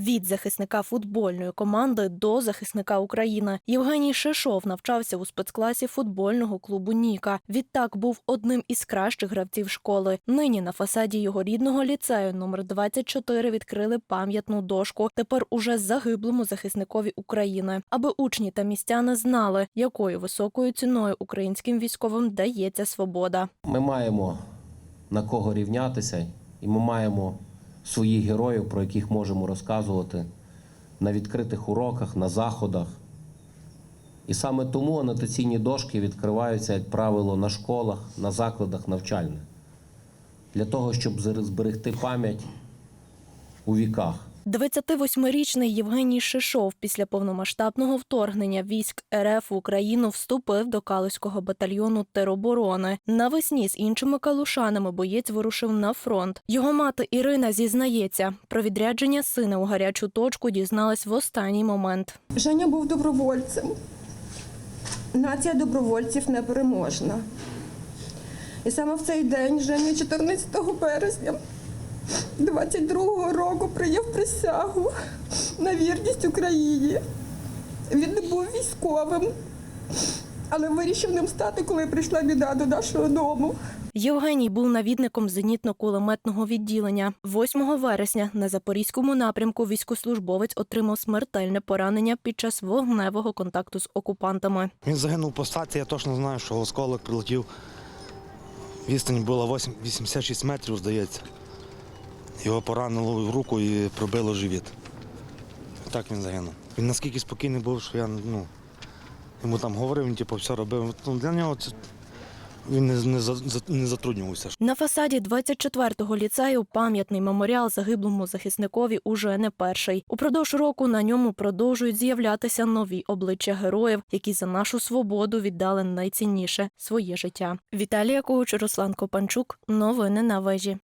від захисника футбольної команди до захисника України. Євгеній Шишов навчався у спецкласі футбольного клубу Ніка. Відтак був одним із кращих гравців школи. Нині на фасаді його рідного ліцею номер 24 відкрили пам'ятну дошку. Тепер уже загиблому захисникові України, аби учні та містяни знали, якою високою ціною українським військовим дається свобода. Ми маємо на кого рівнятися, і ми маємо своїх героїв, про яких можемо розказувати на відкритих уроках, на заходах. І саме тому анотаційні дошки відкриваються, як правило, на школах, на закладах навчальних, для того, щоб зберегти пам'ять у віках. 28-річний Євгеній Шишов після повномасштабного вторгнення військ РФ в Україну вступив до Калузького батальйону тероборони. Навесні з іншими калушанами боєць вирушив на фронт. Його мати Ірина зізнається, про відрядження сина у гарячу точку дізналась в останній момент. Женя був добровольцем. Нація добровольців непереможна. І саме в цей день Женя 14 березня 22-го року прийняв присягу на вірність Україні. Він не був військовим, але вирішив ним стати, коли прийшла біда до нашого дому. Євгеній був навідником зенітно-кулеметного відділення. 8 вересня на запорізькому напрямку військослужбовець отримав смертельне поранення під час вогневого контакту з окупантами. Він загинув по статі, я точно знаю, що осколок прилетів. Відстань була 8 86 метрів, здається. Його поранило в руку і пробило живіт. Так він загинув. Він наскільки спокійний був, що я ну, йому там говорив, він типу, все робив. Ну, для нього це він не, не, не затруднювався. На фасаді 24-го ліцею пам'ятний меморіал загиблому захисникові уже не перший. Упродовж року на ньому продовжують з'являтися нові обличчя героїв, які за нашу свободу віддали найцінніше своє життя. Віталія Коуч, Руслан Копанчук. Новини на вежі.